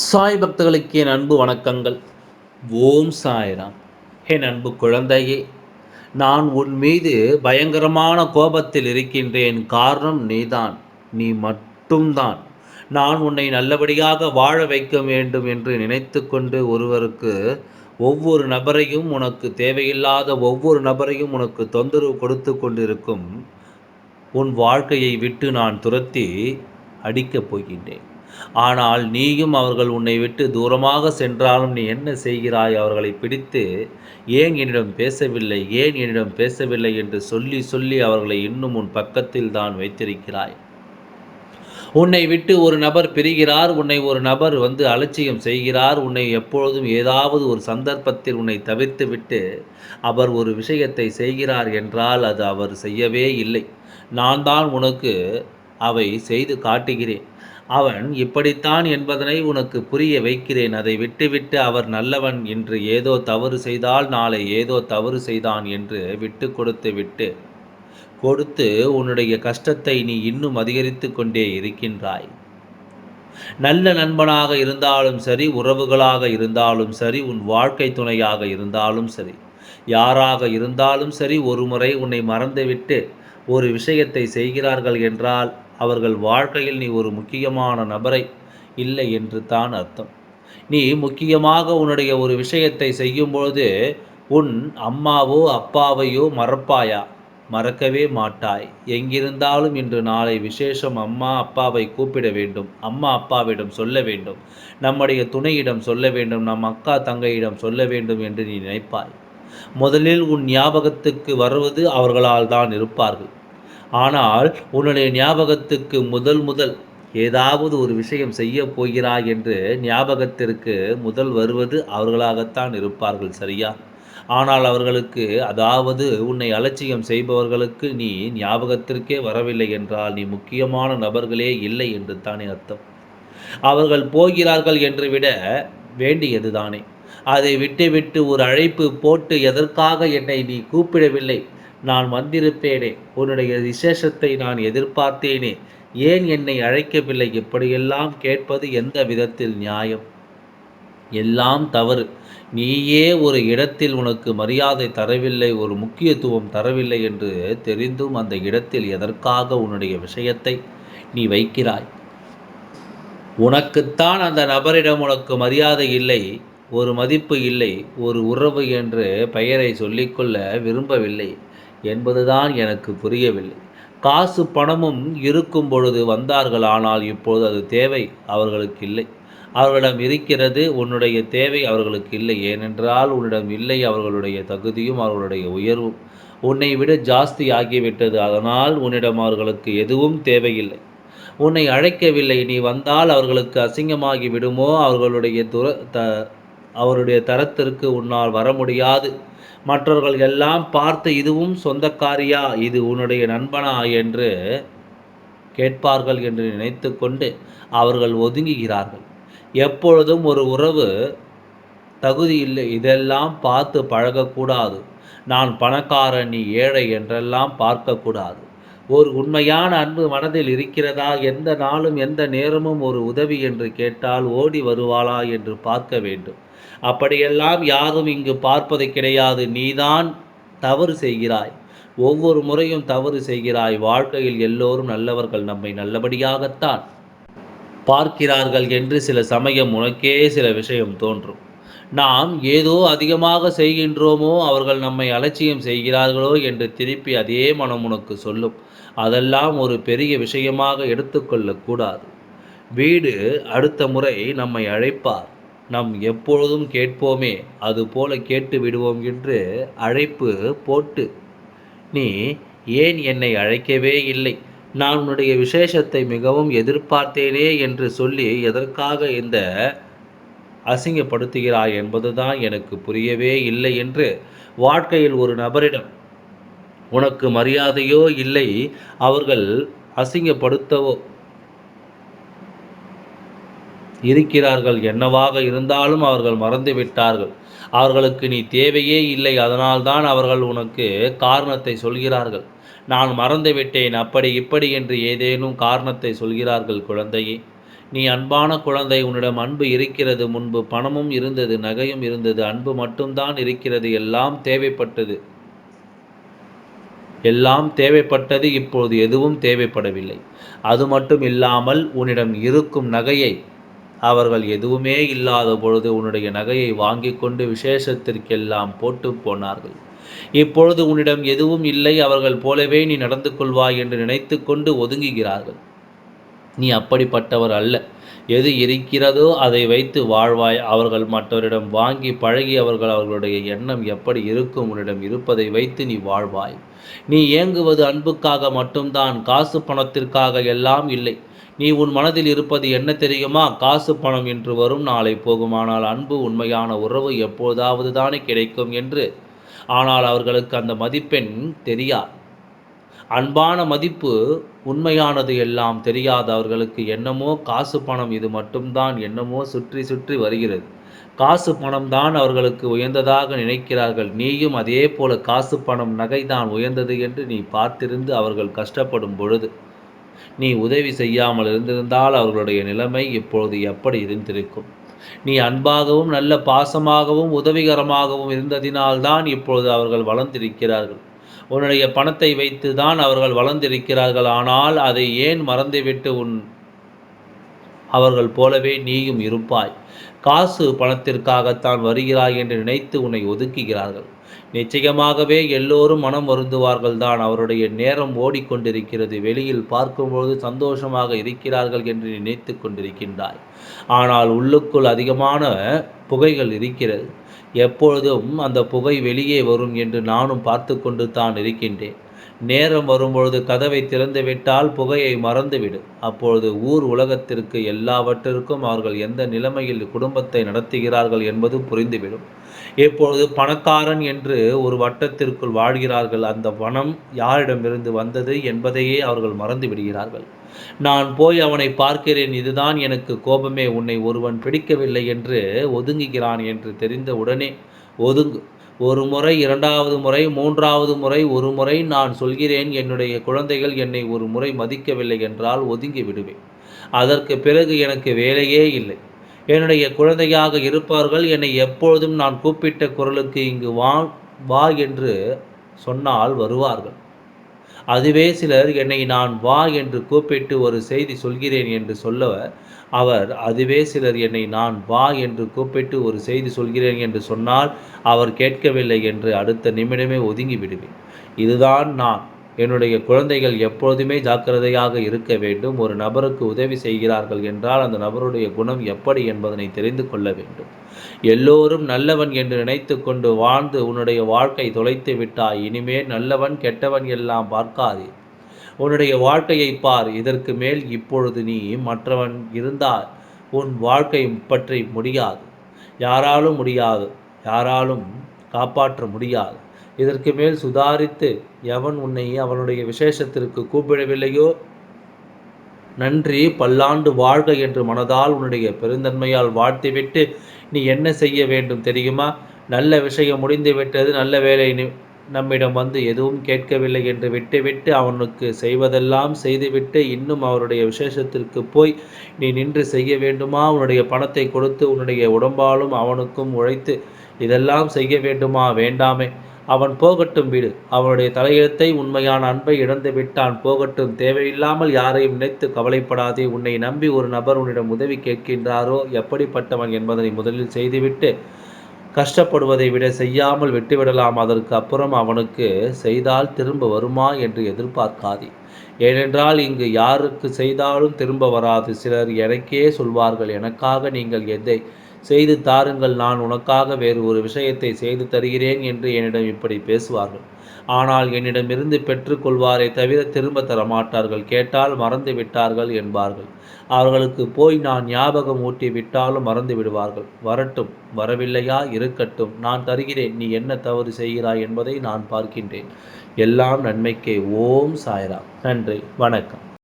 சாய் பக்தர்களுக்கு என் அன்பு வணக்கங்கள். ஓம் சாய்ராம். என் அன்பு குழந்தையே நான் உன் மீது பயங்கரமான கோபத்தில் இருக்கின்றேன். காரணம் நீதான் நீ மட்டும்தான். நான் உன்னை நல்லபடியாக வாழ வைக்க வேண்டும் என்று நினைத்து கொண்டு ஒருவருக்கு ஒவ்வொரு நபரையும் உனக்கு தேவையில்லாத ஒவ்வொரு நபரையும் உனக்கு தொந்தரவு கொடுத்து கொண்டிருக்கும் உன் வாழ்க்கையை விட்டு நான் துரத்தி அடிக்கப் போகின்றேன். ஆனால் நீயும் அவர்கள் உன்னை விட்டு தூரமாக சென்றாலும் நீ என்ன செய்கிறாய்? அவர்களை பிடித்து ஏன் என்னிடம் பேசவில்லை? ஏன் என்னிடம் பேசவில்லை? என்று சொல்லி சொல்லி அவர்களை இன்னும் உன் பக்கத்தில் தான் வைத்திருக்கிறாய். உன்னை விட்டு ஒரு நபர் பிரிகிறார். உன்னை ஒரு நபர் வந்து அலட்சியம் செய்கிறார். உன்னை எப்பொழுதும் ஏதாவது ஒரு சந்தர்ப்பத்தில் உன்னை தவிர்த்து விட்டு அவர் ஒரு விஷயத்தை செய்கிறார் என்றால் அது அவர் செய்யவே இல்லை. நான் தான் உனக்கு அவை செய்து காட்டுகிறேன். அவன் இப்படித்தான் என்பதனை உனக்கு புரிய வைக்கிறேன். அதை விட்டுவிட்டு அவர் நல்லவன் என்று ஏதோ தவறு செய்தால் நாளை ஏதோ தவறு செய்தான் என்று விட்டு கொடுத்து விட்டு கொடுத்து உன்னுடைய கஷ்டத்தை நீ இன்னும் அதிகரித்து கொண்டே இருக்கின்றாய். நல்ல நண்பனாக இருந்தாலும் சரி உறவுகளாக இருந்தாலும் சரி உன் வாழ்க்கை துணையாக இருந்தாலும் சரி யாராக இருந்தாலும் சரி ஒரு முறை உன்னை மறந்துவிட்டு ஒரு விஷயத்தை செய்கிறார்கள் என்றால் அவர்கள் வாழ்க்கையில் நீ ஒரு முக்கியமான நபரை இல்லை என்று தான் அர்த்தம். நீ முக்கியமாக உன்னுடைய ஒரு விஷயத்தை செய்யும்பொழுது உன் அம்மாவோ அப்பாவையோ மறப்பாயா? மறக்கவே மாட்டாய். எங்கிருந்தாலும் இன்று நாளை விசேஷம் அம்மா அப்பாவை கூப்பிட வேண்டும். அம்மா அப்பாவிடம் சொல்ல வேண்டும். நம்முடைய துணையிடம் சொல்ல வேண்டும். நம் அக்கா தங்கையிடம் சொல்ல வேண்டும் என்று நீ நினைப்பாய். முதலில் உன் ஞாபகத்துக்கு வருவது அவர்களால் தான் இருப்பார்கள். ஆனால் உன்னுடைய ஞாபகத்துக்கு முதல் முதல் ஏதாவது ஒரு விஷயம் செய்ய போகிறாய் என்று ஞாபகத்திற்கு முதல் வருவது அவர்களாகத்தான் இருப்பார்கள் சரியா? ஆனால் அவர்களுக்கு அதாவது உன்னை அலட்சியம் செய்பவர்களுக்கு நீ ஞாபகத்திற்கே வரவில்லை என்றால் நீ முக்கியமான நபர்களே இல்லை என்று தானே அர்த்தம். அவர்கள் போகிறார்கள் என்று விட வேண்டியது தானே. அதை விட்டுவிட்டு ஒரு அழைப்பு போட்டு எதற்காக என்னை நீ கூப்பிடவில்லை? நான் வந்திருப்பேனே. உன்னுடைய விசேஷத்தை நான் எதிர்பார்த்தேனே. ஏன் என்னை அழைக்கவில்லை? இப்படியெல்லாம் கேட்பது எந்த விதத்தில் நியாயம்? எல்லாம் தவறு. நீயே ஒரு இடத்தில் உனக்கு மரியாதை தரவில்லை ஒரு முக்கியத்துவம் தரவில்லை என்று தெரிந்தும் அந்த இடத்தில் எதற்காக உன்னுடைய விஷயத்தை நீ வைக்கிறாய்? உனக்குத்தான் அந்த நபரிடம் உனக்கு மரியாதை இல்லை ஒரு மதிப்பு இல்லை ஒரு உறவு என்று பெயரை சொல்லிக்கொள்ள விரும்பவில்லை. என்பதுதான் எனக்கு புரியவில்லை. காசு பணமும் இருக்கும் பொழுது வந்தார்கள் ஆனால் இப்போது அது தேவை அவர்களுக்கு இல்லை. அவர்களிடம் இருக்கிறது உன்னுடைய தேவை அவர்களுக்கு இல்லை. ஏனென்றால் உன்னிடம் இல்லை அவர்களுடைய தகுதியும் அவர்களுடைய உயர்வும். உன்னை விட ஜாஸ்தி ஆகிவிட்டது அதனால் உன்னிடம் அவர்களுக்கு எதுவும் தேவையில்லை. உன்னை அழைக்கவில்லை. நீ வந்தால் அவர்களுக்கு அசிங்கமாகி விடுமோ? அவர்களுடைய துர த அவருடைய தரத்திற்கு உன்னால் வர முடியாது. மற்றவர்கள் எல்லாம் பார்த்து இதுவும் சொந்தக்காரியா? இது உன்னுடைய நண்பனா? என்று கேட்பார்கள் என்று நினைத்து கொண்டு அவர்கள் ஒதுங்குகிறார்கள். எப்பொழுதும் ஒரு உறவு தகுதி இல்லை. இதெல்லாம் பார்த்து பழகக்கூடாது. நான் பணக்காரன் நீ ஏழை என்றெல்லாம் பார்க்கக்கூடாது. ஒரு உண்மையான அன்பு மனதில் இருக்கிறதா? எந்த நாளும் எந்த நேரமும் ஒரு உதவி என்று கேட்டால் ஓடி வருவாளா என்று பார்க்க வேண்டும். அப்படியெல்லாம் யாரும் இங்கு பார்ப்பது கிடையாது. நீதான் தவறு செய்கிறாய். ஒவ்வொரு முறையும் தவறு செய்கிறாய். வாழ்க்கையில் எல்லோரும் நல்லவர்கள் நம்மை நல்லபடியாகத்தான் பார்க்கிறார்கள் என்று சில சமயம் உனக்கே சில விஷயம் தோன்றும். நாம் ஏதோ அதிகமாக செய்கின்றோமோ அவர்கள் நம்மை அலட்சியம் செய்கிறார்களோ என்று திருப்பி அதே மனம் உனக்கு சொல்லும். அதெல்லாம் ஒரு பெரிய விஷயமாக எடுத்துக்கொள்ளக்கூடாது. வீடு அடுத்த முறை நம்மை அழைப்பார். நாம் எப்பொழுதும் கேட்போமே அதுபோல கேட்டு விடுவோம் என்று அழைப்பு போட்டு நீ ஏன் என்னை அழைக்கவே இல்லை? நான் உன்னுடைய விசேஷத்தை மிகவும் எதிர்பார்த்தேனே என்று சொல்லி எதற்காக இந்த அசிங்கப்படுத்துகிறாய் என்பதுதான் எனக்கு புரியவே இல்லை என்று வாழ்க்கையில் ஒரு நபரிடம் உனக்கு மரியாதையோ இல்லை? அவர்கள் அசிங்கப்படுத்தவோ இருக்கிறார்கள் என்னவாக இருந்தாலும் அவர்கள் மறந்து விட்டார்கள் அவர்களுக்கு நீ தேவையே இல்லை அதனால்தான் அவர்கள் உனக்கு காரணத்தை சொல்கிறார்கள். நான் மறந்து விட்டேன் அப்படி இப்படி என்று ஏதேனும் காரணத்தை சொல்கிறார்கள் குழந்தையே. நீ அன்பான குழந்தை உன்னிடம் அன்பு இருக்கிறது முன்பு பணமும் இருந்தது நகையும் இருந்தது அன்பு மட்டும்தான் இருக்கிறது எல்லாம் தேவைப்பட்டது. எல்லாம் தேவைப்பட்டது இப்போது எதுவும் தேவைப்படவில்லை. அது மட்டும் இல்லாமல் உன்னிடம் இருக்கும் நகையை அவர்கள் எதுவுமே இல்லாத பொழுது உன்னுடைய நகையை வாங்கி கொண்டு விசேஷத்திற்கெல்லாம் போட்டு போனார்கள். இப்பொழுது உன்னிடம் எதுவும் இல்லை அவர்கள் போலவே நீ நடந்து கொள்வாய் என்று நினைத்து கொண்டு ஒதுங்குகிறார்கள். நீ அப்படிப்பட்டவர் அல்ல. எது இருக்கிறதோ அதை வைத்து வாழ்வாய். அவர்கள் மற்றவரிடம் வாங்கி பழகி அவர்கள் அவர்களுடைய எண்ணம் எப்படி இருக்கும்? உன்னிடம் இருப்பதை வைத்து நீ வாழ்வாய். நீ ஏங்குவது அன்புக்காக மட்டும்தான். காசு பணத்திற்காக எல்லாம் இல்லை. நீ உன் மனதில் இருப்பது என்ன தெரியுமா? காசு பணம் என்று வரும் நாளை போகுமானால் அன்பு உண்மையான உறவு எப்போதாவது தானே கிடைக்கும் என்று. ஆனால் அவர்களுக்கு அந்த மதிப்பெண் தெரியாது அன்பான மதிப்பு உண்மையானது எல்லாம் தெரியாத அவர்களுக்கு என்னமோ காசு பணம் இது மட்டும்தான் என்னமோ சுற்றி சுற்றி வருகிறது. காசு பணம் தான் அவர்களுக்கு உயர்ந்ததாக நினைக்கிறார்கள். நீயும் அதே போல காசு பணம் நகைதான் உயர்ந்தது என்று நீ பார்த்திருந்து அவர்கள் கஷ்டப்படும் பொழுது. நீ உதவி செய்யாமல் இருந்திருந்தால் அவர்களுடைய நிலைமை இப்பொழுது எப்படி இருந்திருக்கும்? நீ அன்பாகவும் நல்ல பாசமாகவும் உதவிகரமாகவும் இருந்ததினால்தான் இப்பொழுது அவர்கள் வளர்ந்திருக்கிறார்கள். உன்னுடைய பணத்தை வைத்து தான் அவர்கள் வளர்ந்திருக்கிறார்கள். ஆனால் அதை ஏன் மறந்துவிட்டு உன் அவர்கள் போலவே நீயும் இருப்பாய்? காசு பணத்திற்காகத்தான் வருகிறாய் என்று நினைத்து உன்னை ஒதுக்குகிறார்கள். நிச்சயமாகவே எல்லோரும் மனம் வருந்துவார்கள் தான் அவருடைய நேரம் ஓடிக்கொண்டிருக்கிறது. வெளியில் பார்க்கும்பொழுது சந்தோஷமாக இருக்கிறார்கள் என்று நினைத்து கொண்டிருக்கின்றாய். ஆனால் உள்ளுக்குள் அதிகமான புகைகள் இருக்கிறது. எப்பொழுதும் அந்த புகை வெளியே வரும் என்று நானும் பார்த்து கொண்டு தான் இருக்கின்றேன். நேரம் வரும்பொழுது கதவை திறந்துவிட்டால் புகையை மறந்துவிடு. அப்பொழுது ஊர் உலகத்திற்கு எல்லாவற்றிற்கும் அவர்கள் எந்த நிலைமையில் குடும்பத்தை நடத்துகிறார்கள் என்பது புரிந்துவிடும். இப்பொழுது பணக்காரன் என்று ஒரு வட்டத்திற்குள் வாழ்கிறார்கள் அந்த பணம் யாரிடமிருந்து வந்தது என்பதையே அவர்கள் மறந்து விடுகிறார்கள் நான் போய் அவனை பார்க்கிறேன் இதுதான் எனக்கு கோபமே உன்னை ஒருவன் பிடிக்கவில்லை என்று ஒதுங்குகிறான் என்று தெரிந்த உடனே ஒதுங்கு ஒரு முறை இரண்டாவது முறை மூன்றாவது முறை ஒரு முறை நான் சொல்கிறேன் என்னுடைய குழந்தைகள் என்னை ஒரு முறை மதிக்கவில்லை என்றால் ஒதுங்கி விடுவேன். அதற்கு பிறகு எனக்கு வேலையே இல்லை. என்னுடைய குழந்தையாக இருப்பார்கள் என்னை எப்பொழுதும் நான் கூப்பிட்ட குரலுக்கு இங்கு வா வா என்று சொன்னால் வருவார்கள். அதுவே சிலர் என்னை நான் வா என்று கூப்பிட்டு ஒரு செய்தி சொல்கிறேன் என்று சொல்லவர். அவர் அதுவே சிலர் என்னை நான் வா என்று கூப்பிட்டு ஒரு செய்தி சொல்கிறேன் என்று சொன்னால் அவர் கேட்கவில்லை என்று அடுத்த நிமிடமே ஒதுங்கி விடுவேன். இதுதான் நான் என்னுடைய குழந்தைகள் எப்பொழுதுமே ஜாக்கிரதையாக இருக்க வேண்டும். ஒரு நபருக்கு உதவி செய்கிறார்கள் என்றால் அந்த நபருடைய குணம் எப்படி என்பதனை தெரிந்து கொள்ள வேண்டும். எல்லோரும் நல்லவன் என்று நினைத்து கொண்டு வாழ்ந்து உன்னுடைய வாழ்க்கை தொலைத்து விட்டாய். இனிமே நல்லவன் கெட்டவன் எல்லாம் பார்க்காதே. உன்னுடைய வாழ்க்கையை பார். இதற்கு மேல் இப்பொழுது நீ மற்றவன் இருந்தால் உன் வாழ்க்கை பற்றி முடியாது. யாராலும் முடியாது. யாராலும் காப்பாற்ற முடியாது. இதற்கு மேல் சுதாரித்து எவன் உன்னை அவனுடைய விசேஷத்திற்கு கூப்பிடவில்லையோ? நன்றி பல்லாண்டு வாழ்க என்று மனதால் உன்னுடைய பெருந்தன்மையால் வாழ்த்திவிட்டு நீ என்ன செய்ய வேண்டும் தெரியுமா? நல்ல விஷயம் முடிந்து விட்டது நல்ல வேலை நம்மிடம் வந்து எதுவும் கேட்கவில்லை என்று விட்டுவிட்டு அவனுக்கு செய்வதெல்லாம் செய்துவிட்டு இன்னும் அவருடைய விசேஷத்திற்கு போய் நீ நின்று செய்ய வேண்டுமா? உன்னுடைய பணத்தை கொடுத்து உன்னுடைய உடம்பாலும் அவனுக்கும் உழைத்து இதெல்லாம் செய்ய வேண்டுமா? வேண்டாமே. அவன் போகட்டும் விடு. அவனுடைய தலையெழுத்தை உண்மையான அன்பை இழந்து விட்டான். போகட்டும் தேவையில்லாமல் யாரையும் நினைத்து கவலைப்படாதே. உன்னை நம்பி ஒரு நபர் உன்னிடம் உதவி கேட்கின்றாரோ? எப்படிப்பட்டவன் என்பதனை முதலில் செய்துவிட்டு கஷ்டப்படுவதை விட செய்யாமல் விட்டுவிடலாம். அதற்கு அப்புறம் அவனுக்கு செய்தால் திரும்ப வருமா என்று எதிர்பார்க்காதே. ஏனென்றால் இங்கு யாருக்கு செய்தாலும் திரும்ப வராது. சிலர் எனக்கே சொல்வார்கள் எனக்காக நீங்கள் எதை செய்து தாருங்கள் நான் உனக்காக வேறு ஒரு விஷயத்தை செய்து தருகிறேன் என்று என்னிடம் இப்படி பேசுவார்கள். ஆனால் என்னிடமிருந்து பெற்றுக்கொள்வாரை தவிர திரும்ப தரமாட்டார்கள். கேட்டால் மறந்து விட்டார்கள் என்பார்கள். அவர்களுக்கு போய் நான் ஞாபகம் ஊட்டி விட்டாலும் மறந்து விடுவார்கள். வரட்டும் வரவில்லையா? இருக்கட்டும். நான் தருகிறேன். நீ என்ன தவறு செய்கிறாய் என்பதை நான் பார்க்கின்றேன். எல்லாம் நன்மைக்கே. ஓம் சாய்ரா நன்றி. வணக்கம்.